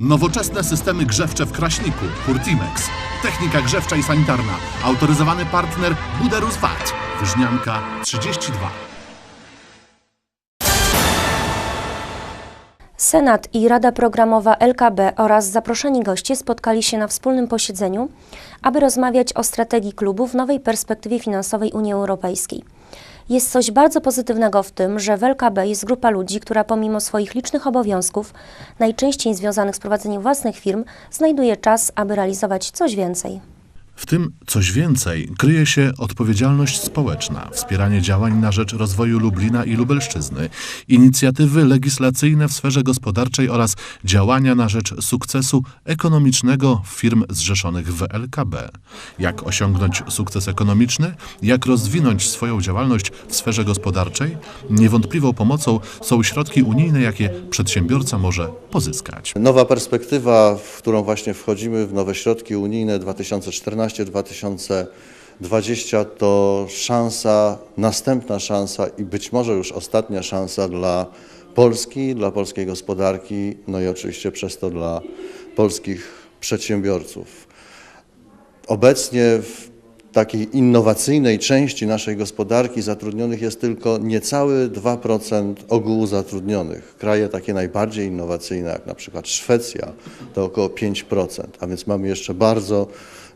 Nowoczesne systemy grzewcze w Kraśniku, Hurtimex. Technika grzewcza i sanitarna. Autoryzowany partner Buderus VAT. Wyżnianka 32. Senat i Rada Programowa LKB oraz zaproszeni goście spotkali się na wspólnym posiedzeniu, aby rozmawiać o strategii klubu w nowej perspektywie finansowej Unii Europejskiej. Jest coś bardzo pozytywnego w tym, że w LKB jest grupa ludzi, która pomimo swoich licznych obowiązków, najczęściej związanych z prowadzeniem własnych firm, znajduje czas, aby realizować coś więcej. W tym coś więcej kryje się odpowiedzialność społeczna, wspieranie działań na rzecz rozwoju Lublina i Lubelszczyzny, inicjatywy legislacyjne w sferze gospodarczej oraz działania na rzecz sukcesu ekonomicznego firm zrzeszonych w LKB. Jak osiągnąć sukces ekonomiczny, jak rozwinąć swoją działalność w sferze gospodarczej? Niewątpliwą pomocą są środki unijne, jakie przedsiębiorca może pozyskać. Nowa perspektywa, w którą właśnie wchodzimy, w nowe środki unijne 2014-2020 to szansa, następna szansa i być może już ostatnia szansa dla Polski, dla polskiej gospodarki, no i oczywiście przez to dla polskich przedsiębiorców. Obecnie w takiej innowacyjnej części naszej gospodarki zatrudnionych jest tylko niecałe 2% ogółu zatrudnionych. Kraje takie najbardziej innowacyjne, jak na przykład Szwecja, to około 5%, a więc mamy jeszcze bardzo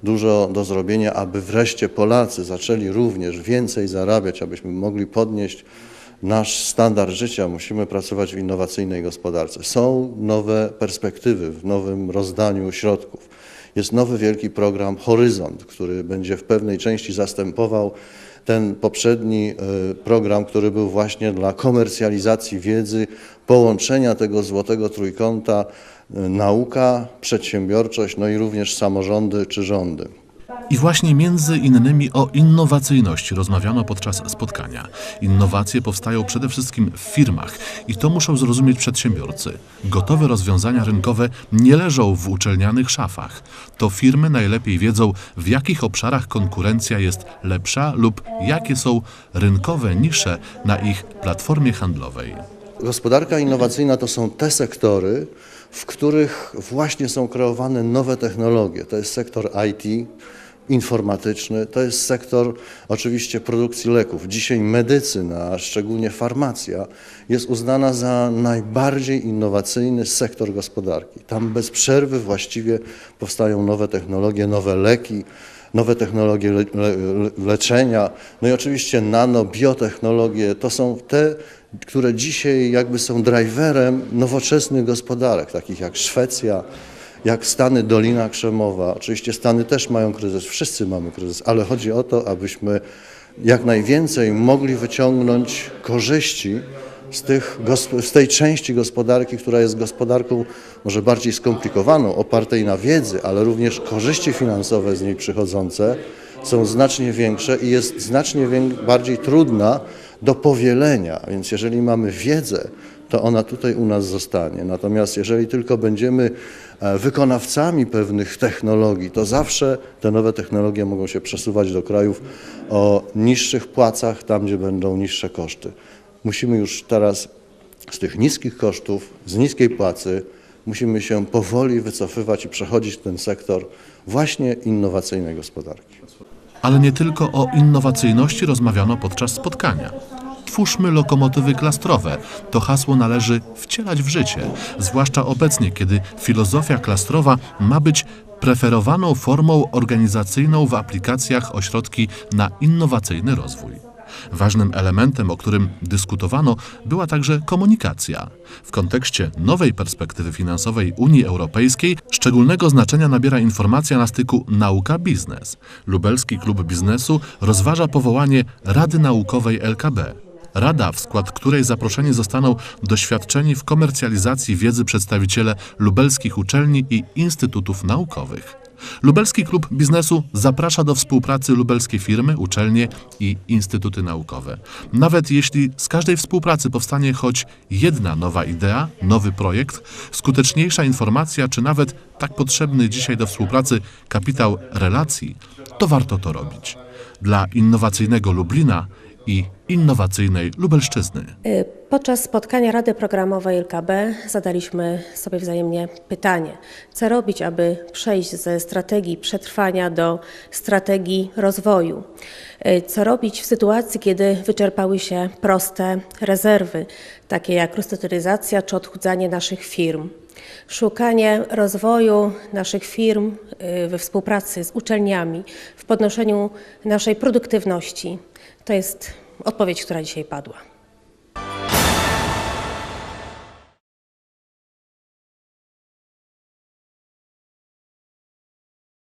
dużo do zrobienia, aby wreszcie Polacy zaczęli również więcej zarabiać, abyśmy mogli podnieść nasz standard życia, musimy pracować w innowacyjnej gospodarce. Są nowe perspektywy w nowym rozdaniu środków. Jest nowy wielki program Horyzont, który będzie w pewnej części zastępował ten poprzedni y, program, który był właśnie dla komercjalizacji wiedzy, połączenia tego złotego trójkąta nauka, przedsiębiorczość, no i również samorządy czy rządy. I właśnie między innymi o innowacyjności rozmawiano podczas spotkania. Innowacje powstają przede wszystkim w firmach i to muszą zrozumieć przedsiębiorcy. Gotowe rozwiązania rynkowe nie leżą w uczelnianych szafach. To firmy najlepiej wiedzą, w jakich obszarach konkurencja jest lepsza lub jakie są rynkowe nisze na ich platformie handlowej. Gospodarka innowacyjna to są te sektory, w których właśnie są kreowane nowe technologie. To jest sektor IT, informatyczny, to jest sektor oczywiście produkcji leków. Dzisiaj medycyna, a szczególnie farmacja, jest uznana za najbardziej innowacyjny sektor gospodarki. Tam bez przerwy właściwie powstają nowe technologie, nowe leki, nowe technologie le, le, leczenia, no i oczywiście nano, biotechnologie, to są te, które dzisiaj jakby są driverem nowoczesnych gospodarek, takich jak Szwecja, jak Stany Dolina Krzemowa. Oczywiście Stany też mają kryzys, wszyscy mamy kryzys, ale chodzi o to, abyśmy jak najwięcej mogli wyciągnąć korzyści z, tych, z tej części gospodarki, która jest gospodarką może bardziej skomplikowaną, opartej na wiedzy, ale również korzyści finansowe z niej przychodzące są znacznie większe i jest znacznie bardziej trudna do powielenia. Więc jeżeli mamy wiedzę, to ona tutaj u nas zostanie. Natomiast jeżeli tylko będziemy e, wykonawcami pewnych technologii, to zawsze te nowe technologie mogą się przesuwać do krajów o niższych płacach, tam gdzie będą niższe koszty. Musimy już teraz z tych niskich kosztów, z niskiej płacy, musimy się powoli wycofywać i przechodzić ten sektor właśnie innowacyjnej gospodarki. Ale nie tylko o innowacyjności rozmawiano podczas spotkania. Twórzmy lokomotywy klastrowe. To hasło należy wcielać w życie, zwłaszcza obecnie, kiedy filozofia klastrowa ma być preferowaną formą organizacyjną w aplikacjach ośrodki na innowacyjny rozwój. Ważnym elementem, o którym dyskutowano, była także komunikacja. W kontekście nowej perspektywy finansowej Unii Europejskiej szczególnego znaczenia nabiera informacja na styku nauka-biznes. Lubelski Klub Biznesu rozważa powołanie Rady Naukowej LKB. Rada, w skład której zaproszeni zostaną doświadczeni w komercjalizacji wiedzy przedstawiciele lubelskich uczelni i instytutów naukowych. Lubelski Klub Biznesu zaprasza do współpracy lubelskie firmy, uczelnie i instytuty naukowe. Nawet jeśli z każdej współpracy powstanie choć jedna nowa idea, nowy projekt, skuteczniejsza informacja, czy nawet tak potrzebny dzisiaj do współpracy kapitał relacji, to warto to robić. Dla innowacyjnego Lublina i innowacyjnej Lubelszczyzny. Y, Podczas spotkania Rady Programowej LKB zadaliśmy sobie wzajemnie pytanie, co robić, aby przejść ze strategii przetrwania do strategii rozwoju. Y, Co robić w sytuacji, kiedy wyczerpały się proste rezerwy, takie jak restrukturyzacja czy odchudzanie naszych firm. Szukanie rozwoju naszych firm y, we współpracy z uczelniami, w podnoszeniu naszej produktywności. To jest odpowiedź, która dzisiaj padła.